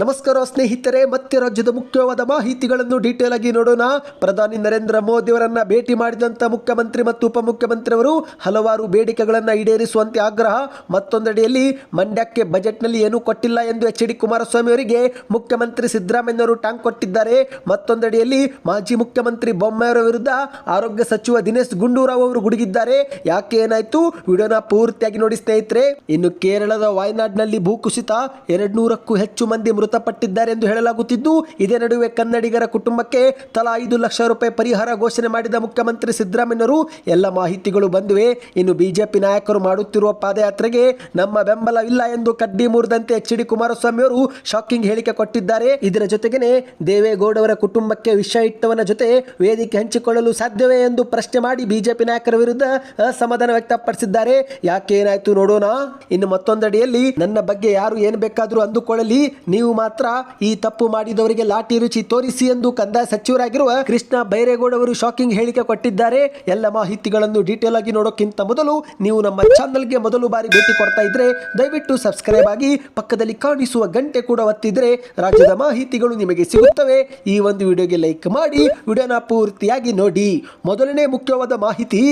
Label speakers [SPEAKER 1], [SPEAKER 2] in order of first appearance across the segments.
[SPEAKER 1] ನಮಸ್ಕಾರ ಸ್ನೇಹಿತರೆ, ಮತ್ತೆ ರಾಜ್ಯದ ಮುಖ್ಯವಾದ ಮಾಹಿತಿಗಳನ್ನು ಡೀಟೇಲ್ ಆಗಿ ನೋಡೋಣ. ಪ್ರಧಾನಿ ನರೇಂದ್ರ ಮೋದಿಯವರನ್ನ ಭೇಟಿ ಮಾಡಿದಂತ ಮುಖ್ಯಮಂತ್ರಿ ಮತ್ತು ಉಪಮುಖ್ಯಮಂತ್ರಿಯವರು ಹಲವಾರು ಬೇಡಿಕೆಗಳನ್ನು ಈಡೇರಿಸುವಂತೆ ಆಗ್ರಹ. ಮತ್ತೊಂದೆಡೆಯಲ್ಲಿ ಮಂಡ್ಯಕ್ಕೆ ಬಜೆಟ್ನಲ್ಲಿ ಏನೂ ಕೊಟ್ಟಿಲ್ಲ ಎಂದು ಎಚ್ ಡಿ ಕುಮಾರಸ್ವಾಮಿ ಅವರಿಗೆ ಮುಖ್ಯಮಂತ್ರಿ ಸಿದ್ದರಾಮಯ್ಯವರು ಟಾಂಗ್ ಕೊಟ್ಟಿದ್ದಾರೆ. ಮತ್ತೊಂದೆಡೆಯಲ್ಲಿ ಮಾಜಿ ಮುಖ್ಯಮಂತ್ರಿ ಬೊಮ್ಮಾಯಿಯವರ ವಿರುದ್ಧ ಆರೋಗ್ಯ ಸಚಿವ ದಿನೇಶ್ ಗುಂಡೂರಾವ್ ಅವರು ಗುಡುಗಿದ್ದಾರೆ. ಯಾಕೆ ಏನಾಯ್ತು? ವಿಡಿಯೋನ ಪೂರ್ತಿಯಾಗಿ ನೋಡಿ ಸ್ನೇಹಿತರೆ. ಇನ್ನು ಕೇರಳದ ವಾಯನಾಡ್ನಲ್ಲಿ ಭೂಕುಸಿತ ಎರಡ್ ನೂರಕ್ಕೂ ಹೆಚ್ಚು ಮಂದಿ ಮೃತಪಟ್ಟಿದ್ದಾರೆ ಎಂದು ಹೇಳಲಾಗುತ್ತಿದ್ದು, ಇದೇ ನಡುವೆ ಕನ್ನಡಿಗರ ಕುಟುಂಬಕ್ಕೆ ತಲಾ ಐದು ಲಕ್ಷ ರೂಪಾಯಿ ಪರಿಹಾರ ಘೋಷಣೆ ಮಾಡಿದ ಮುಖ್ಯಮಂತ್ರಿ ಸಿದ್ದರಾಮಯ್ಯರು ಎಲ್ಲ ಮಾಹಿತಿಗಳು ಬಂದಿವೆ. ಇನ್ನು ಬಿಜೆಪಿ ನಾಯಕರು ಮಾಡುತ್ತಿರುವ ಪಾದಯಾತ್ರೆಗೆ ನಮ್ಮ ಬೆಂಬಲವಿಲ್ಲ ಎಂದು ಕಡ್ಡಿ ಮುರಿದಂತೆ ಎಚ್ ಡಿ ಕುಮಾರಸ್ವಾಮಿ ಅವರು ಶಾಕಿಂಗ್ ಹೇಳಿಕೆ ಕೊಟ್ಟಿದ್ದಾರೆ. ಇದರ ಜೊತೆಗೇನೆ ದೇವೇಗೌಡವರ ಕುಟುಂಬಕ್ಕೆ ವಿಷ ಇಟ್ಟವನ ಜೊತೆ ವೇದಿಕೆ ಹಂಚಿಕೊಳ್ಳಲು ಸಾಧ್ಯವೇ ಎಂದು ಪ್ರಶ್ನೆ ಮಾಡಿ ಬಿಜೆಪಿ ನಾಯಕರ ವಿರುದ್ಧ ಅಸಮಾಧಾನ ವ್ಯಕ್ತಪಡಿಸಿದ್ದಾರೆ. ಯಾಕೆ ಏನಾಯ್ತು ನೋಡೋಣ. ಇನ್ನು ಮತ್ತೊಂದಡಿಯಲ್ಲಿ ನನ್ನ ಬಗ್ಗೆ ಯಾರು ಏನು ಬೇಕಾದರೂ ಅಂದುಕೊಳ್ಳಲಿ. ನೀವು ಮಾತ್ರ ಈ ತಪ್ಪು ಮಾಡಿದವರಿಗೆ ಲಾಠಿ ರುಚಿ ತೋರಿಸಿ ಎಂದು ಕಂದಾಯ ಸಚಿವರಾಗಿರುವ ಕೃಷ್ಣ ಬೈರೇಗೌಡ ಅವರು ಶಾಕಿಂಗ್ ಹೇಳಿಕೆ ಕೊಟ್ಟಿದ್ದಾರೆ. ಎಲ್ಲ ಮಾಹಿತಿಗಳನ್ನು ಡೀಟೇಲ್ ಆಗಿ ನೋಡೋಕ್ಕಿಂತ ಮೊದಲು ನೀವು ನಮ್ಮ ಚಾನಲ್ಗೆ ಮೊದಲು ಬಾರಿ ಭೇಟಿ ಕೊಡ್ತಾ ಇದ್ರೆ ದಯವಿಟ್ಟು ಸಬ್ಸ್ಕ್ರೈಬ್ ಆಗಿ ಪಕ್ಕದಲ್ಲಿ ಕಾಣಿಸುವ ಗಂಟೆ ಕೂಡ ಒತ್ತಿದ್ರೆ ರಾಜ್ಯದ ಮಾಹಿತಿಗಳು ನಿಮಗೆ ಸಿಗುತ್ತವೆ. ಈ ಒಂದು ವಿಡಿಯೋಗೆ ಲೈಕ್ ಮಾಡಿ, ವಿಡಿಯೋನ ಪೂರ್ತಿಯಾಗಿ ನೋಡಿ. ಮೊದಲನೇ ಮುಖ್ಯವಾದ ಮಾಹಿತಿ.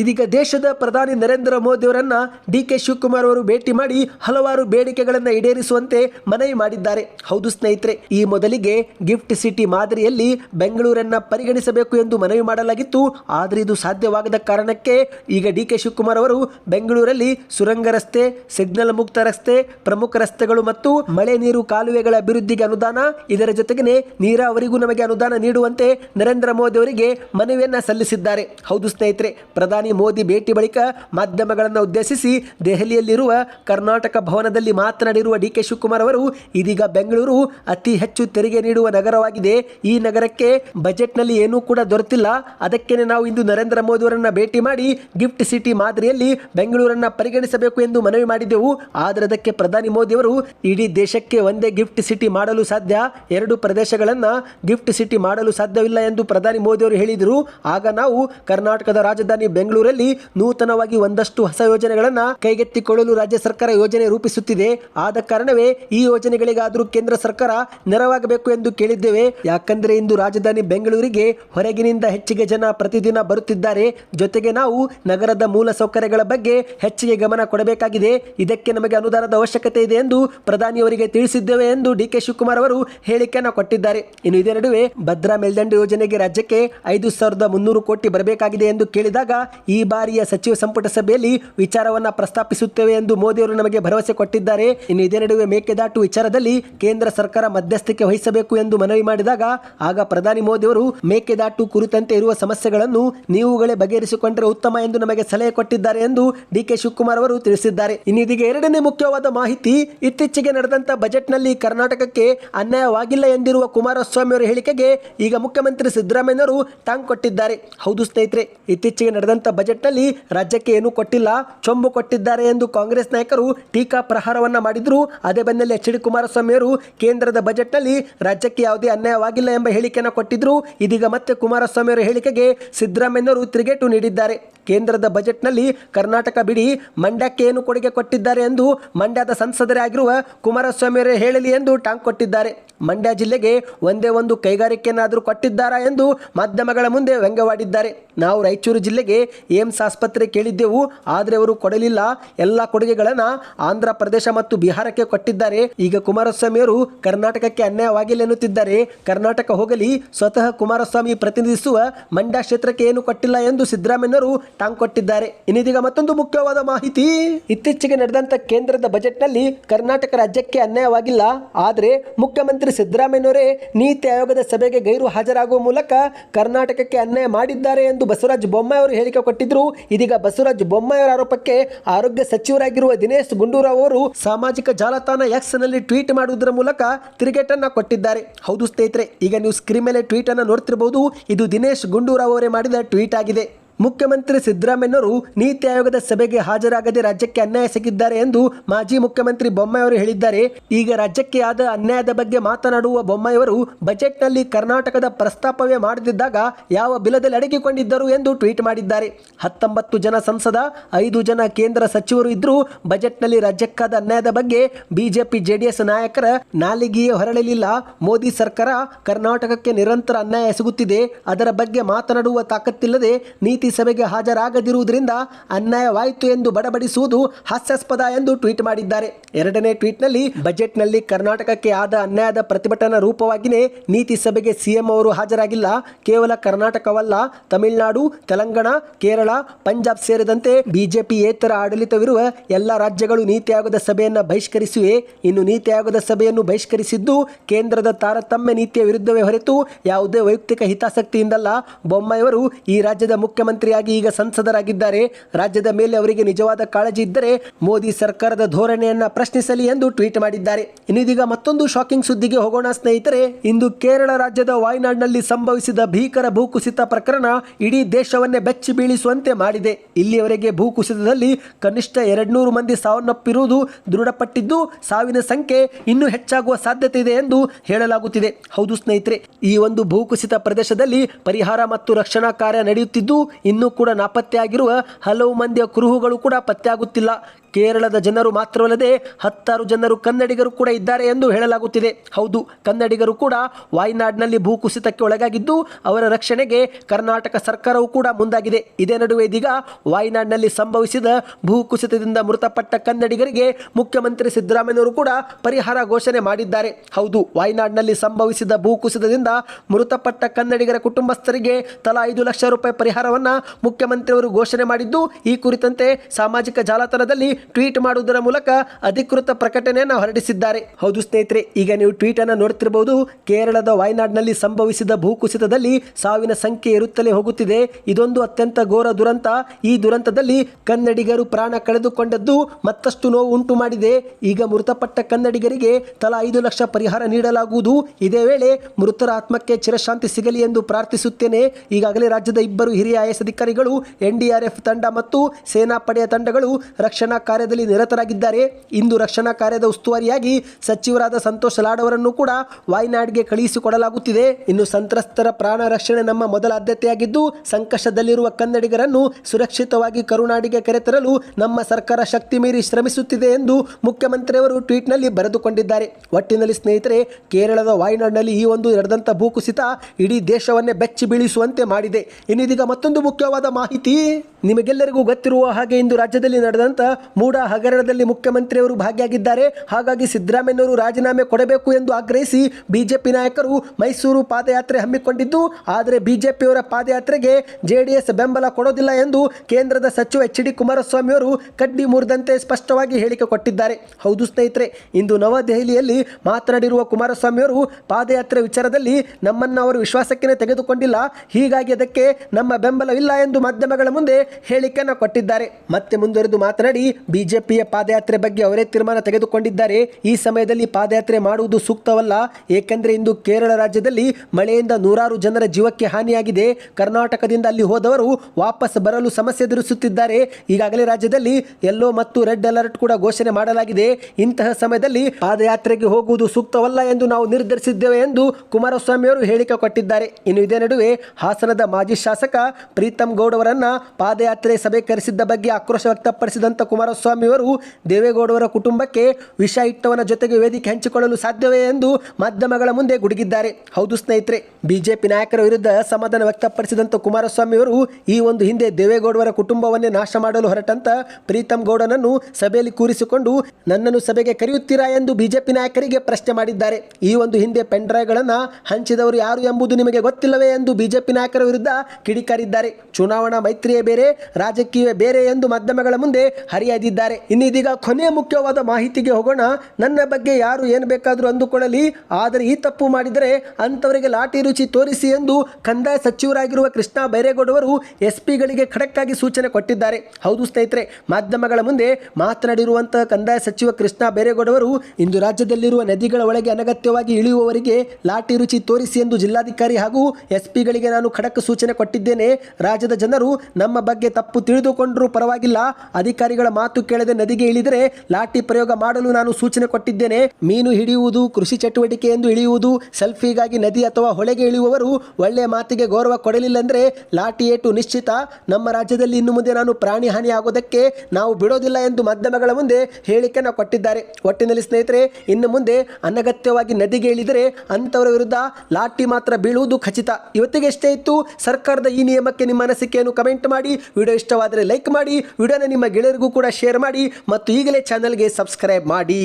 [SPEAKER 1] ಇದೀಗ ದೇಶದ ಪ್ರಧಾನಿ ನರೇಂದ್ರ ಮೋದಿ ಅವರನ್ನ ಡಿ ಕೆ ಶಿವಕುಮಾರ್ ಅವರು ಭೇಟಿ ಮಾಡಿ ಹಲವಾರು ಬೇಡಿಕೆಗಳನ್ನು ಈಡೇರಿಸುವಂತೆ ಮನವಿ ಮಾಡಿದ್ದಾರೆ. ಹೌದು ಸ್ನೇಹಿತರೆ, ಈ ಮೊದಲಿಗೆ ಗಿಫ್ಟ್ ಸಿಟಿ ಮಾದರಿಯಲ್ಲಿ ಬೆಂಗಳೂರನ್ನ ಪರಿಗಣಿಸಬೇಕು ಎಂದು ಮನವಿ ಮಾಡಲಾಗಿತ್ತು. ಆದರೆ ಇದು ಸಾಧ್ಯವಾಗದ ಕಾರಣಕ್ಕೆ ಈಗ ಡಿ ಕೆ ಶಿವಕುಮಾರ್ ಅವರು ಬೆಂಗಳೂರಲ್ಲಿ ಸುರಂಗ ರಸ್ತೆ, ಸಿಗ್ನಲ್ ಮುಕ್ತ ರಸ್ತೆ, ಪ್ರಮುಖ ರಸ್ತೆಗಳು ಮತ್ತು ಮಳೆ ನೀರು ಕಾಲುವೆಗಳ ಅಭಿವೃದ್ಧಿಗೆ ಅನುದಾನ, ಇದರ ಜೊತೆಗೆ ನೀರಾವರಿಗೂ ನಮಗೆ ಅನುದಾನ ನೀಡುವಂತೆ ನರೇಂದ್ರ ಮೋದಿ ಅವರಿಗೆ ಮನವಿಯನ್ನು ಸಲ್ಲಿಸಿದ್ದಾರೆ. ಹೌದು ಸ್ನೇಹಿತರೆ, ಪ್ರಧಾನಿ ಮೋದಿ ಭೇಟಿ ಬಳಿಕ ಮಾಧ್ಯಮಗಳನ್ನು ಉದ್ದೇಶಿಸಿ ದೆಹಲಿಯಲ್ಲಿರುವ ಕರ್ನಾಟಕ ಭವನದಲ್ಲಿ ಮಾತನಾಡಿರುವ ಡಿ ಕೆ ಶಿವಕುಮಾರ್ ಅವರು, ಇದೀಗ ಬೆಂಗಳೂರು ಅತಿ ಹೆಚ್ಚು ತೆರಿಗೆ ನೀಡುವ ನಗರವಾಗಿದೆ. ಈ ನಗರಕ್ಕೆ ಬಜೆಟ್ನಲ್ಲಿ ಏನೂ ಕೂಡ ದೊರೆತಿಲ್ಲ. ಅದಕ್ಕೇನೆ ನಾವು ಇಂದು ನರೇಂದ್ರ ಮೋದಿ ಅವರನ್ನು ಭೇಟಿ ಮಾಡಿ ಗಿಫ್ಟ್ ಸಿಟಿ ಮಾದರಿಯಲ್ಲಿ ಬೆಂಗಳೂರನ್ನ ಪರಿಗಣಿಸಬೇಕು ಎಂದು ಮನವಿ ಮಾಡಿದ್ದೆವು. ಆದರೆ ಅದಕ್ಕೆ ಪ್ರಧಾನಿ ಮೋದಿ ಅವರು ಇಡೀ ದೇಶಕ್ಕೆ ಒಂದೇ ಗಿಫ್ಟ್ ಸಿಟಿ ಮಾಡಲು ಸಾಧ್ಯ. ಎರಡು ಪ್ರದೇಶಗಳನ್ನು ಗಿಫ್ಟ್ ಸಿಟಿ ಮಾಡಲು ಸಾಧ್ಯವಿಲ್ಲ ಎಂದು ಪ್ರಧಾನಿ ಮೋದಿ ಅವರು ಹೇಳಿದರು. ಆಗ ನಾವು ಕರ್ನಾಟಕದ ರಾಜಧಾನಿ ಬೆಂಗಳೂರಲ್ಲಿ ನೂತನವಾಗಿ ಒಂದಷ್ಟು ಹೊಸ ಯೋಜನೆಗಳನ್ನ ಕೈಗೆತ್ತಿಕೊಳ್ಳಲು ರಾಜ್ಯ ಸರ್ಕಾರ ಯೋಜನೆ ರೂಪಿಸುತ್ತಿದೆ. ಆದ ಕಾರಣವೇ ಈ ಯೋಜನೆಗಳಿಗಾದರೂ ಕೇಂದ್ರ ಸರ್ಕಾರ ನೆರವಾಗಬೇಕು ಎಂದು ಕೇಳಿದ್ದೇವೆ. ಯಾಕಂದ್ರೆ ಇಂದು ರಾಜಧಾನಿ ಬೆಂಗಳೂರಿಗೆ ಹೊರಗಿನಿಂದ ಹೆಚ್ಚಿಗೆ ಜನ ಪ್ರತಿದಿನ ಬರುತ್ತಿದ್ದಾರೆ. ಜೊತೆಗೆ ನಾವು ನಗರದ ಮೂಲ ಸೌಕರ್ಯಗಳ ಬಗ್ಗೆ ಹೆಚ್ಚಿಗೆ ಗಮನ ಕೊಡಬೇಕಾಗಿದೆ. ಇದಕ್ಕೆ ನಮಗೆ ಅನುದಾನದ ಅವಶ್ಯಕತೆ ಇದೆ ಎಂದು ಪ್ರಧಾನಿಯವರಿಗೆ ತಿಳಿಸಿದ್ದೇವೆ ಎಂದು ಡಿ ಕೆ ಶಿವಕುಮಾರ್ ಅವರು ಹೇಳಿಕೆಯನ್ನು ಕೊಟ್ಟಿದ್ದಾರೆ. ಇನ್ನು ಇದೇ ನಡುವೆ ಭದ್ರಾ ಮೇಲ್ದಂಡೆ ಯೋಜನೆಗೆ ರಾಜ್ಯಕ್ಕೆ ಐದು ಸಾವಿರದ ಮುನ್ನೂರು ಕೋಟಿ ಬರಬೇಕಾಗಿದೆ ಎಂದು ಕೇಳಿದಾಗ ಈ ಬಾರಿಯ ಸಚಿವ ಸಂಪುಟ ಸಭೆಯಲ್ಲಿ ವಿಚಾರವನ್ನ ಪ್ರಸ್ತಾಪಿಸುತ್ತೇವೆ ಎಂದು ಮೋದಿ ಅವರು ನಮಗೆ ಭರವಸೆ ಕೊಟ್ಟಿದ್ದಾರೆ. ಇನ್ನು ಇದೇ ನಡುವೆ ಮೇಕೆದಾಟು ವಿಚಾರದಲ್ಲಿ ಕೇಂದ್ರ ಸರ್ಕಾರ ಮಧ್ಯಸ್ಥಿಕೆ ವಹಿಸಬೇಕು ಎಂದು ಮನವಿ ಮಾಡಿದಾಗ, ಆಗ ಪ್ರಧಾನಿ ಮೋದಿ ಅವರು ಮೇಕೆದಾಟು ಕುರಿತಂತೆ ಇರುವ ಸಮಸ್ಯೆಗಳನ್ನು ನೀವುಗಳೇ ಬಗೆಹರಿಸಿಕೊಂಡರೆ ಉತ್ತಮ ಎಂದು ನಮಗೆ ಸಲಹೆ ಕೊಟ್ಟಿದ್ದಾರೆ ಎಂದು ಡಿ ಕೆ ಶಿವಕುಮಾರ್ ಅವರು ತಿಳಿಸಿದ್ದಾರೆ. ಇನ್ನು ಇದೀಗ ಎರಡನೇ ಮುಖ್ಯವಾದ ಮಾಹಿತಿ, ಇತ್ತೀಚೆಗೆ ನಡೆದಂತ ಬಜೆಟ್ನಲ್ಲಿ ಕರ್ನಾಟಕಕ್ಕೆ ಅನ್ಯಾಯವಾಗಿಲ್ಲ ಎಂದಿರುವ ಕುಮಾರಸ್ವಾಮಿ ಅವರ ಹೇಳಿಕೆಗೆ ಈಗ ಮುಖ್ಯಮಂತ್ರಿ ಸಿದ್ದರಾಮಯ್ಯನವರು ಟಾಂಗ್ ಕೊಟ್ಟಿದ್ದಾರೆ. ಹೌದು ಸ್ನೇಹಿತರೆ, ಇತ್ತೀಚೆಗೆ ನಡೆದಂತ ಬಜೆಟ್ನಲ್ಲಿ ರಾಜ್ಯಕ್ಕೆ ಏನೂ ಕೊಟ್ಟಿಲ್ಲ, ಚೊಂಬು ಕೊಟ್ಟಿದ್ದಾರೆ ಎಂದು ಕಾಂಗ್ರೆಸ್ ನಾಯಕರು ಟೀಕಾ ಪ್ರಹಾರವನ್ನು ಮಾಡಿದ್ರು. ಅದೇ ಬೆನ್ನಲ್ಲೇ ಎಚ್ ಡಿ ಕುಮಾರಸ್ವಾಮಿ ಅವರು ಕೇಂದ್ರದ ಬಜೆಟ್ನಲ್ಲಿ ರಾಜ್ಯಕ್ಕೆ ಯಾವುದೇ ಅನ್ಯಾಯವಾಗಿಲ್ಲ ಎಂಬ ಹೇಳಿಕೆಯನ್ನು ಕೊಟ್ಟಿದ್ರು. ಇದೀಗ ಮತ್ತೆ ಕುಮಾರಸ್ವಾಮಿ ಅವರ ಹೇಳಿಕೆಗೆ ಸಿದ್ದರಾಮಯ್ಯನವರು ತಿರುಗೇಟು ನೀಡಿದ್ದಾರೆ. ಕೇಂದ್ರದ ಬಜೆಟ್ನಲ್ಲಿ ಕರ್ನಾಟಕ ಬಿಡಿ ಮಂಡ್ಯಕ್ಕೆ ಏನು ಕೊಡುಗೆ ಕೊಟ್ಟಿದ್ದಾರೆ ಎಂದು ಮಂಡ್ಯದ ಸಂಸದರೇ ಆಗಿರುವ ಕುಮಾರಸ್ವಾಮಿ ಅವರೇ ಹೇಳಲಿ ಎಂದು ಟಾಂಗ್ ಕೊಟ್ಟಿದ್ದಾರೆ. ಮಂಡ್ಯ ಜಿಲ್ಲೆಗೆ ಒಂದೇ ಒಂದು ಕೈಗಾರಿಕೆಯನ್ನಾದರೂ ಕೊಟ್ಟಿದ್ದಾರಾ ಎಂದು ಮಾಧ್ಯಮಗಳ ಮುಂದೆ ವ್ಯಂಗ್ಯವಾಡಿದ್ದಾರೆ. ನಾವು ರಾಯಚೂರು ಜಿಲ್ಲೆಗೆ ಏಮ್ಸ್ ಆಸ್ಪತ್ರೆ ಕೇಳಿದ್ದೆವು. ಆದರೆ ಅವರು ಕೊಡಲಿಲ್ಲ. ಎಲ್ಲ ಕೊಡುಗೆಗಳನ್ನು ಆಂಧ್ರ ಪ್ರದೇಶ ಮತ್ತು ಬಿಹಾರಕ್ಕೆ ಕೊಟ್ಟಿದ್ದಾರೆ. ಈಗ ಕುಮಾರಸ್ವಾಮಿ ಅವರು ಕರ್ನಾಟಕಕ್ಕೆ ಅನ್ಯಾಯವಾಗಿಲ್ಲ ಎನ್ನುತ್ತಿದ್ದಾರೆ. ಕರ್ನಾಟಕ ಹೋಗಲಿ, ಸ್ವತಃ ಕುಮಾರಸ್ವಾಮಿ ಪ್ರತಿನಿಧಿಸುವ ಮಂಡ್ಯ ಕ್ಷೇತ್ರಕ್ಕೆ ಏನು ಕೊಟ್ಟಿಲ್ಲ ಎಂದು ಸಿದ್ದರಾಮಯ್ಯವರು ಟಾಂಗ್ ಕೊಟ್ಟಿದ್ದಾರೆ. ಇನ್ನಿದೀಗ ಮತ್ತೊಂದು ಮುಖ್ಯವಾದ ಮಾಹಿತಿ. ಇತ್ತೀಚೆಗೆ ನಡೆದಂತ ಕೇಂದ್ರದ ಬಜೆಟ್ನಲ್ಲಿ ಕರ್ನಾಟಕ ರಾಜ್ಯಕ್ಕೆ ಅನ್ಯಾಯವಾಗಿಲ್ಲ. ಆದರೆ ಮುಖ್ಯಮಂತ್ರಿ ಸಿದ್ದರಾಮಯ್ಯನವರೇ, ನೀತಿ ಆಯೋಗದ ಸಭೆಗೆ ಗೈರು ಹಾಜರಾಗುವ ಮೂಲಕ ಕರ್ನಾಟಕಕ್ಕೆ ಅನ್ಯಾಯ ಮಾಡಿದ್ದಾರೆ ಎಂದು ಬಸವರಾಜ ಬೊಮ್ಮಾಯಿ ಹೇಳಿಕೆ ಕೊಟ್ಟಿದ್ರು. ಇದೀಗ ಬಸವರಾಜ ಬೊಮ್ಮಾಯಿ ಆರೋಪಕ್ಕೆ ಆರೋಗ್ಯ ಸಚಿವರಾಗಿರುವ ದಿನೇಶ್ ಗುಂಡೂರಾವ್ ಅವರು ಸಾಮಾಜಿಕ ಜಾಲತಾಣ ಎಕ್ಸ್ನಲ್ಲಿ ಟ್ವೀಟ್ ಮಾಡುವುದರ ಮೂಲಕ ತಿರುಗೇಟನ್ನು ಕೊಟ್ಟಿದ್ದಾರೆ. ಹೌದು ಸ್ನೇಹಿತರೆ, ಈಗ ನೀವು ಸ್ಕ್ರೀನ್ ಮೇಲೆ ಟ್ವೀಟ್ ಅನ್ನು ನೋಡ್ತಿರಬಹುದು ಇದು ದಿನೇಶ್ ಗುಂಡೂರಾವ್ ಅವರೇ ಮಾಡಿದ ಟ್ವೀಟ್ ಆಗಿದೆ. ಮುಖ್ಯಮಂತ್ರಿ ಸಿದ್ದರಾಮಯ್ಯನವರು ನೀತಿ ಆಯೋಗದ ಸಭೆಗೆ ಹಾಜರಾಗದೆ ರಾಜ್ಯಕ್ಕೆ ಅನ್ಯಾಯ ಸಿಕ್ಕಿದ್ದಾರೆ ಎಂದು ಮಾಜಿ ಮುಖ್ಯಮಂತ್ರಿ ಬೊಮ್ಮಾಯಿಯವರು ಹೇಳಿದ್ದಾರೆ. ಈಗ ರಾಜ್ಯಕ್ಕೆ ಆದ ಅನ್ಯಾಯದ ಬಗ್ಗೆ ಮಾತನಾಡುವ ಬೊಮ್ಮಾಯಿಯವರು ಬಜೆಟ್ನಲ್ಲಿ ಕರ್ನಾಟಕದ ಪ್ರಸ್ತಾಪವೇ ಮಾಡದಿದ್ದಾಗ ಯಾವ ಬಿಲದಲ್ಲಿ ಅಡಗಿಕೊಂಡಿದ್ದರು ಎಂದು ಟ್ವೀಟ್ ಮಾಡಿದ್ದಾರೆ. ಹತ್ತೊಂಬತ್ತು ಜನ ಸಂಸದ, ಐದು ಜನ ಕೇಂದ್ರ ಸಚಿವರು ಇದ್ದರೂ ಬಜೆಟ್ನಲ್ಲಿ ರಾಜ್ಯಕ್ಕಾದ ಅನ್ಯಾಯದ ಬಗ್ಗೆ ಬಿಜೆಪಿ ಜೆಡಿಎಸ್ ನಾಯಕರ ನಾಲಿಗೆಯೇ ಹೊರಳಲಿಲ್ಲ. ಮೋದಿ ಸರ್ಕಾರ ಕರ್ನಾಟಕಕ್ಕೆ ನಿರಂತರ ಅನ್ಯಾಯ ಸಿಗುತ್ತಿದೆ ಅದರ ಬಗ್ಗೆ ಮಾತನಾಡುವ ತಾಕತ್ತಿಲ್ಲದೆ ನೀತಿ ಸಭೆಗೆ ಹಾಜರಾಗದಿರುವುದರಿಂದ ಅನ್ಯಾಯವಾಯಿತು ಎಂದು ಬಡಬಡಿಸುವುದು ಹಾಸ್ಯಾಸ್ಪದ ಎಂದು ಟ್ವೀಟ್ ಮಾಡಿದ್ದಾರೆ. ಎರಡನೇ ಟ್ವೀಟ್ನಲ್ಲಿ, ಬಜೆಟ್ನಲ್ಲಿ ಕರ್ನಾಟಕಕ್ಕೆ ಆದ ಅನ್ಯಾಯದ ಪ್ರತಿಭಟನಾ ರೂಪವಾಗಿಯೇ ನೀತಿ ಸಭೆಗೆ ಸಿಎಂ ಅವರು ಹಾಜರಾಗಿಲ್ಲ. ಕೇವಲ ಕರ್ನಾಟಕವಲ್ಲ, ತಮಿಳುನಾಡು, ತೆಲಂಗಾಣ, ಕೇರಳ, ಪಂಜಾಬ್ ಸೇರಿದಂತೆ ಬಿಜೆಪಿಯೇತರ ಆಡಳಿತವಿರುವ ಎಲ್ಲ ರಾಜ್ಯಗಳು ನೀತಿ ಆಯೋಗದ ಸಭೆಯನ್ನು ಬಹಿಷ್ಕರಿಸಿವೆ. ಇನ್ನು ನೀತಿ ಆಯೋಗದ ಸಭೆಯನ್ನು ಬಹಿಷ್ಕರಿಸಿದ್ದು ಕೇಂದ್ರದ ತಾರತಮ್ಯ ನೀತಿಯ ವಿರುದ್ಧವೇ ಹೊರತು ಯಾವುದೇ ವೈಯಕ್ತಿಕ ಹಿತಾಸಕ್ತಿಯಿಂದಲ್ಲ. ಬೊಮ್ಮಾಯಿಯವರು ಈ ರಾಜ್ಯದ ಮುಖ್ಯಮಂತ್ರಿಯಾಗಿ ಈಗ ಸಂಸದರಾಗಿದ್ದಾರೆ. ರಾಜ್ಯದ ಮೇಲೆ ಅವರಿಗೆ ನಿಜವಾದ ಕಾಳಜಿ ಇದ್ದರೆ ಮೋದಿ ಸರ್ಕಾರದ ಧೋರಣೆಯನ್ನ ಪ್ರಶ್ನಿಸಲಿ ಎಂದು ಟ್ವೀಟ್ ಮಾಡಿದ್ದಾರೆ. ಇನ್ನಿದೀಗ ಮತ್ತೊಂದು ಶಾಕಿಂಗ್ ಸುದ್ದಿಗೆ ಹೋಗೋಣ ಸ್ನೇಹಿತರೆ. ಇಂದು ಕೇರಳ ರಾಜ್ಯದ ವಾಯ್ನಾಡ್ನಲ್ಲಿ ಸಂಭವಿಸಿದ ಭೀಕರ ಭೂಕುಸಿತ ಪ್ರಕರಣ ಇಡೀ ದೇಶವನ್ನೇ ಬೆಚ್ಚಿ ಬೀಳಿಸುವಂತೆ ಮಾಡಿದೆ. ಇಲ್ಲಿಯವರೆಗೆ ಭೂಕುಸಿತದಲ್ಲಿ ಕನಿಷ್ಠ ಎರಡ್ನೂರು ಮಂದಿ ಸಾವನ್ನಪ್ಪಿರುವುದು ದೃಢಪಟ್ಟಿದ್ದು, ಸಾವಿನ ಸಂಖ್ಯೆ ಇನ್ನೂ ಹೆಚ್ಚಾಗುವ ಸಾಧ್ಯತೆ ಇದೆ ಎಂದು ಹೇಳಲಾಗುತ್ತಿದೆ. ಹೌದು ಸ್ನೇಹಿತರೆ, ಈ ಒಂದು ಭೂಕುಸಿತ ಪ್ರದೇಶದಲ್ಲಿ ಪರಿಹಾರ ಮತ್ತು ರಕ್ಷಣಾ ಕಾರ್ಯ ನಡೆಯುತ್ತಿದ್ದು ಇನ್ನೂ ಕೂಡ ನಾಪತ್ತೆಯಾಗಿರುವ ಹಲವು ಮಂದಿಯ ಕುರುಹುಗಳು ಕೂಡ ಪತ್ತೆಯಾಗುತ್ತಿಲ್ಲ. ಕೇರಳದ ಜನರು ಮಾತ್ರವಲ್ಲದೆ ಹತ್ತಾರು ಜನರು ಕನ್ನಡಿಗರು ಕೂಡ ಇದ್ದಾರೆ ಎಂದು ಹೇಳಲಾಗುತ್ತಿದೆ. ಹೌದು, ಕನ್ನಡಿಗರು ಕೂಡ ವಾಯ್ನಾಡ್ನಲ್ಲಿ ಭೂಕುಸಿತಕ್ಕೆ ಒಳಗಾಗಿದ್ದು, ಅವರ ರಕ್ಷಣೆಗೆ ಕರ್ನಾಟಕ ಸರ್ಕಾರವು ಕೂಡ ಮುಂದಾಗಿದೆ. ಇದೇ ನಡುವೆ ಇದೀಗ ವಾಯ್ನಾಡ್ನಲ್ಲಿ ಸಂಭವಿಸಿದ ಭೂಕುಸಿತದಿಂದ ಮೃತಪಟ್ಟ ಕನ್ನಡಿಗರಿಗೆ ಮುಖ್ಯಮಂತ್ರಿ ಸಿದ್ದರಾಮಯ್ಯನವರು ಕೂಡ ಪರಿಹಾರ ಘೋಷಣೆ ಮಾಡಿದ್ದಾರೆ. ಹೌದು, ವಾಯ್ನಾಡ್ನಲ್ಲಿ ಸಂಭವಿಸಿದ ಭೂಕುಸಿತದಿಂದ ಮೃತಪಟ್ಟ ಕನ್ನಡಿಗರ ಕುಟುಂಬಸ್ಥರಿಗೆ ತಲಾ ಐದು ಲಕ್ಷ ರೂಪಾಯಿ ಪರಿಹಾರವನ್ನು ಮುಖ್ಯಮಂತ್ರಿಯವರು ಘೋಷಣೆ ಮಾಡಿದ್ದು, ಈ ಕುರಿತಂತೆ ಸಾಮಾಜಿಕ ಜಾಲತಾಣದಲ್ಲಿ ಟ್ವೀಟ್ ಮಾಡುವುದರ ಮೂಲಕ ಅಧಿಕೃತ ಪ್ರಕಟಣೆಯನ್ನು ಹೊರಡಿಸಿದ್ದಾರೆ. ಹೌದು ಸ್ನೇಹಿತರೆ, ಈಗ ನೀವು ಟ್ವೀಟ್ ಅನ್ನು ನೋಡ್ತಿರಬಹುದು ಕೇರಳದ ವಾಯ್ನಾಡ್ನಲ್ಲಿ ಸಂಭವಿಸಿದ ಭೂಕುಸಿತದಲ್ಲಿ ಸಾವಿನ ಸಂಖ್ಯೆ ಇರುತ್ತಲೇ ಹೋಗುತ್ತಿದೆ. ಇದೊಂದು ಅತ್ಯಂತ ಘೋರ ದುರಂತ. ಈ ದುರಂತದಲ್ಲಿ ಕನ್ನಡಿಗರು ಪ್ರಾಣ ಕಳೆದುಕೊಂಡದ್ದು ಮತ್ತಷ್ಟು ನೋವು ಉಂಟು ಮಾಡಿದೆ. ಈಗ ಮೃತಪಟ್ಟ ಕನ್ನಡಿಗರಿಗೆ ತಲಾ ಐದು ಲಕ್ಷ ಪರಿಹಾರ ನೀಡಲಾಗುವುದು. ಇದೇ ವೇಳೆ ಮೃತರ ಆತ್ಮಕ್ಕೆ ಚಿರಶಾಂತಿ ಸಿಗಲಿ ಎಂದು ಪ್ರಾರ್ಥಿಸುತ್ತೇನೆ. ಈಗಾಗಲೇ ರಾಜ್ಯದ ಇಬ್ಬರು ಹಿರಿಯ ಐಎಸ್ ಅಧಿಕಾರಿಗಳು, ಎನ್ಡಿಆರ್ಎಫ್ ತಂಡ ಮತ್ತು ಸೇನಾಪಡೆಯ ತಂಡಗಳು ರಕ್ಷಣಾ ಕಾರ್ಯದಲ್ಲಿ ನಿರತರಾಗಿದ್ದಾರೆ. ಇಂದು ರಕ್ಷಣಾ ಕಾರ್ಯದ ಉಸ್ತುವಾರಿಯಾಗಿ ಸಚಿವರಾದ ಸಂತೋಷ್ ಲಾಡ್ ಅವರನ್ನು ಕೂಡ ವಾಯ್ನಾಡ್ಗೆ ಕಳುಹಿಸಿಕೊಡಲಾಗುತ್ತಿದೆ ಇನ್ನು ಸಂತ್ರಸ್ತರ ಪ್ರಾಣ ರಕ್ಷಣೆ ನಮ್ಮ ಮೊದಲ ಆದ್ಯತೆಯಾಗಿದ್ದು, ಸಂಕಷ್ಟದಲ್ಲಿರುವ ಕನ್ನಡಿಗರನ್ನು ಸುರಕ್ಷಿತವಾಗಿ ಕರುನಾಡಿಗೆ ಕರೆತರಲು ನಮ್ಮ ಸರ್ಕಾರ ಶಕ್ತಿ ಮೀರಿ ಶ್ರಮಿಸುತ್ತಿದೆ ಎಂದು ಮುಖ್ಯಮಂತ್ರಿಯವರು ಟ್ವೀಟ್ನಲ್ಲಿ ಬರೆದುಕೊಂಡಿದ್ದಾರೆ. ಒಟ್ಟಿನಲ್ಲಿ ಸ್ನೇಹಿತರೆ, ಕೇರಳದ ವಾಯ್ನಾಡ್ನಲ್ಲಿ ಈ ಒಂದು ನಡೆದಂಥ ಭೂಕುಸಿತ ಇಡೀ ದೇಶವನ್ನೇ ಬೆಚ್ಚಿ ಬೀಳಿಸುವಂತೆ ಮಾಡಿದೆ. ಇನ್ನಿದೀಗ ಮತ್ತೊಂದು ಮುಖ್ಯವಾದ ಮಾಹಿತಿ. ನಿಮಗೆಲ್ಲರಿಗೂ ಗೊತ್ತಿರುವ ಹಾಗೆ ಇಂದು ರಾಜ್ಯದಲ್ಲಿ ನಡೆದಂಥ ಮೂಡ ಹಗರಣದಲ್ಲಿ ಮುಖ್ಯಮಂತ್ರಿಯವರು ಭಾಗಿಯಾಗಿದ್ದಾರೆ. ಹಾಗಾಗಿ ಸಿದ್ದರಾಮಯ್ಯನವರು ರಾಜೀನಾಮೆ ಕೊಡಬೇಕು ಎಂದು ಆಗ್ರಹಿಸಿ ಬಿಜೆಪಿ ನಾಯಕರು ಮೈಸೂರು ಪಾದಯಾತ್ರೆ ಹಮ್ಮಿಕೊಂಡಿದ್ದು, ಆದರೆ ಬಿಜೆಪಿಯವರ ಪಾದಯಾತ್ರೆಗೆ ಜೆಡಿಎಸ್ ಬೆಂಬಲ ಕೊಡೋದಿಲ್ಲ ಎಂದು ಕೇಂದ್ರದ ಸಚಿವ ಎಚ್ ಡಿ ಕುಮಾರಸ್ವಾಮಿಯವರು ಕಡ್ಡಿ ಮುರಿದಂತೆ ಸ್ಪಷ್ಟವಾಗಿ ಹೇಳಿಕೆ ಕೊಟ್ಟಿದ್ದಾರೆ. ಹೌದು ಸ್ನೇಹಿತರೆ, ಇಂದು ನವದೆಹಲಿಯಲ್ಲಿ ಮಾತನಾಡಿರುವ ಕುಮಾರಸ್ವಾಮಿಯವರು ಪಾದಯಾತ್ರೆ ವಿಚಾರದಲ್ಲಿ ನಮ್ಮನ್ನು ಅವರು ವಿಶ್ವಾಸಕ್ಕೆ ತೆಗೆದುಕೊಂಡಿಲ್ಲ. ಹೀಗಾಗಿ ಅದಕ್ಕೆ ನಮ್ಮ ಬೆಂಬಲವಿಲ್ಲ ಎಂದು ಮಾಧ್ಯಮಗಳ ಮುಂದೆ ಹೇಳಿಕೆಯನ್ನು ಕೊಟ್ಟಿದ್ದಾರೆ. ಮತ್ತೆ ಮುಂದುವರೆದು ಮಾತನಾಡಿ ಬಿಜೆಪಿಯ ಪಾದಯಾತ್ರೆ ಬಗ್ಗೆ ಅವರೇ ತೀರ್ಮಾನ ತೆಗೆದುಕೊಂಡಿದ್ದಾರೆ. ಈ ಸಮಯದಲ್ಲಿ ಪಾದಯಾತ್ರೆ ಮಾಡುವುದು ಸೂಕ್ತವಲ್ಲ. ಏಕೆಂದರೆ ಇಂದು ಕೇರಳ ರಾಜ್ಯದಲ್ಲಿ ಮಳೆಯಿಂದ ನೂರಾರು ಜನರ ಜೀವಕ್ಕೆ ಹಾನಿಯಾಗಿದೆ. ಕರ್ನಾಟಕದಿಂದ ಅಲ್ಲಿ ಹೋದವರು ವಾಪಸ್ ಬರಲು ಸಮಸ್ಯೆ ಎದುರಿಸುತ್ತಿದ್ದಾರೆ. ಈಗಾಗಲೇ ರಾಜ್ಯದಲ್ಲಿ ಎಲ್ಲೋ ಮತ್ತು ರೆಡ್ ಅಲರ್ಟ್ ಕೂಡ ಘೋಷಣೆ ಮಾಡಲಾಗಿದೆ. ಇಂತಹ ಸಮಯದಲ್ಲಿ ಪಾದಯಾತ್ರೆಗೆ ಹೋಗುವುದು ಸೂಕ್ತವಲ್ಲ ಎಂದು ನಾವು ನಿರ್ಧರಿಸಿದ್ದೇವೆ ಎಂದು ಕುಮಾರಸ್ವಾಮಿ ಅವರು ಹೇಳಿಕೆ ಕೊಟ್ಟಿದ್ದಾರೆ. ಇನ್ನು ಇದೇ ನಡುವೆ ಹಾಸನದ ಮಾಜಿ ಶಾಸಕ ಪ್ರೀತಂ ಗೌಡ್ ಅವರನ್ನ ಪಾದಯಾತ್ರೆ ಸಭೆ ಕರೆಸಿದ್ದ ಬಗ್ಗೆ ಆಕ್ರೋಶ ವ್ಯಕ್ತಪಡಿಸಿದಂತ ಕುಮಾರಸ್ವಾಮಿ ಅವರು ದೇವೇಗೌಡವರ ಕುಟುಂಬಕ್ಕೆ ವಿಷ ಇಟ್ಟವನ ಜೊತೆಗೆ ವೇದಿಕೆ ಹಂಚಿಕೊಳ್ಳಲು ಸಾಧ್ಯವೇ ಎಂದು ಮಾಧ್ಯಮಗಳ ಮುಂದೆ ಗುಡುಗಿದ್ದಾರೆ. ಹೌದು ಸ್ನೇಹಿತರೆ, ಬಿಜೆಪಿ ನಾಯಕರ ವಿರುದ್ಧ ಅಸಮಾಧಾನ ವ್ಯಕ್ತಪಡಿಸಿದಂತ ಕುಮಾರಸ್ವಾಮಿ ಅವರು ಈ ಒಂದು ಹಿಂದೆ ದೇವೇಗೌಡವರ ಕುಟುಂಬವನ್ನೇ ನಾಶ ಮಾಡಲು ಹೊರಟಂತ ಪ್ರೀತಂ ಗೌಡನನ್ನು ಸಭೆಯಲ್ಲಿ ಕೂರಿಸಿಕೊಂಡು ನನ್ನನ್ನು ಸಭೆಗೆ ಕರೆಯುತ್ತೀರಾ ಎಂದು ಬಿಜೆಪಿ ನಾಯಕರಿಗೆ ಪ್ರಶ್ನೆ ಮಾಡಿದ್ದಾರೆ. ಈ ಒಂದು ಹಿಂದೆ ಪೆಂಡ್ರೈವ್ಗಳನ್ನು ಹಂಚಿದವರು ಯಾರು ಎಂಬುದು ನಿಮಗೆ ಗೊತ್ತಿಲ್ಲವೇ ಎಂದು ಬಿಜೆಪಿ ನಾಯಕರ ವಿರುದ್ಧ ಕಿಡಿಕಾರಿದ್ದಾರೆ. ಚುನಾವಣಾ ಮೈತ್ರಿಯೇ ಬೇರೆ ರಾಜಕೀಯ ಬೇರೆ ಎಂದು ಮಾಧ್ಯಮಗಳ ಮುಂದೆ ಹರಿಯ ಕಾಯ್ದಿದ್ದಾರೆ ಇನ್ನು ಇದೀಗ ಕೊನೆಯ ಮುಖ್ಯವಾದ ಮಾಹಿತಿಗೆ ಹೋಗೋಣ. ನನ್ನ ಬಗ್ಗೆ ಯಾರು ಏನು ಬೇಕಾದರೂ ಅಂದುಕೊಳ್ಳಲಿ. ಆದರೆ ಈ ತಪ್ಪು ಮಾಡಿದರೆ ಅಂಥವರಿಗೆ ಲಾಠಿ ರುಚಿ ತೋರಿಸಿ ಎಂದು ಕಂದಾಯ ಸಚಿವರಾಗಿರುವ ಕೃಷ್ಣ ಬೈರೇಗೌಡವರು ಎಸ್ ಪಿಗಳಿಗೆ ಆಗಿ ಸೂಚನೆ ಕೊಟ್ಟಿದ್ದಾರೆ. ಹೌದು ಸ್ನೇಹಿತರೆ, ಮಾಧ್ಯಮಗಳ ಮುಂದೆ ಮಾತನಾಡಿರುವಂತಹ ಕಂದಾಯ ಸಚಿವ ಕೃಷ್ಣ ಬೈರೇಗೌಡವರು ಇಂದು ರಾಜ್ಯದಲ್ಲಿರುವ ನದಿಗಳ ಒಳಗೆ ಅನಗತ್ಯವಾಗಿ ಇಳಿಯುವವರಿಗೆ ಲಾಠಿ ರುಚಿ ತೋರಿಸಿ ಎಂದು ಜಿಲ್ಲಾಧಿಕಾರಿ ಹಾಗೂ ಎಸ್ ಪಿಗಳಿಗೆ ನಾನು ಖಡಕ್ ಸೂಚನೆ ಕೊಟ್ಟಿದ್ದೇನೆ. ರಾಜ್ಯದ ಜನರು ನಮ್ಮ ಬಗ್ಗೆ ತಪ್ಪು ತಿಳಿದುಕೊಂಡರೂ ಪರವಾಗಿಲ್ಲ. ಅಧಿಕಾರಿಗಳ ಮಾತು ಕೇಳದೆ ನದಿಗೆ ಇಳಿದರೆ ಲಾಠಿ ಪ್ರಯೋಗ ಮಾಡಲು ನಾನು ಸೂಚನೆ ಕೊಟ್ಟಿದ್ದೇನೆ. ಮೀನು ಹಿಡಿಯುವುದು, ಕೃಷಿ ಚಟುವಟಿಕೆ ಎಂದು ಇಳಿಯುವುದು, ಸೆಲ್ಫಿಗಾಗಿ ನದಿ ಅಥವಾ ಹೊಳೆಗೆ ಇಳಿಯುವವರು ಒಳ್ಳೆಯ ಮಾತಿಗೆ ಗೌರವ ಕೊಡಲಿಲ್ಲಂದ್ರೆ ಲಾಠಿ ಏಟು ನಿಶ್ಚಿತ. ನಮ್ಮ ರಾಜ್ಯದಲ್ಲಿ ಇನ್ನು ಮುಂದೆ ನಾನು ಪ್ರಾಣಿ ಹಾನಿ ಆಗೋದಕ್ಕೆ ನಾವು ಬಿಡೋದಿಲ್ಲ ಎಂದು ಮಾಧ್ಯಮಗಳ ಮುಂದೆ ಹೇಳಿಕೆಯನ್ನು ಕೊಟ್ಟಿದ್ದಾರೆ. ಒಟ್ಟಿನಲ್ಲಿ ಸ್ನೇಹಿತರೆ, ಇನ್ನು ಮುಂದೆ ಅನಗತ್ಯವಾಗಿ ನದಿಗೆ ಇಳಿದರೆ ಅಂಥವರ ವಿರುದ್ಧ ಲಾಠಿ ಮಾತ್ರ ಬೀಳುವುದು ಖಚಿತ. ಇವತ್ತಿಗೆ ಎಷ್ಟೇ ಇತ್ತು, ಸರ್ಕಾರದ ಈ ನಿಯಮಕ್ಕೆ ನಿಮ್ಮ ಅನಿಸಿಕೆಯನ್ನು ಕಮೆಂಟ್ ಮಾಡಿ. ವಿಡಿಯೋ ಇಷ್ಟವಾದರೆ ಲೈಕ್ ಮಾಡಿ. ವಿಡಿಯೋನ ನಿಮ್ಮ ಗೆಳೆಯರಿಗೂ ಕೂಡ ಶೇರ್ ಮಾಡಿ ಮತ್ತು ಈಗಲೇ ಚಾನಲ್ಗೆ ಸಬ್ಸ್ಕ್ರೈಬ್ ಮಾಡಿ.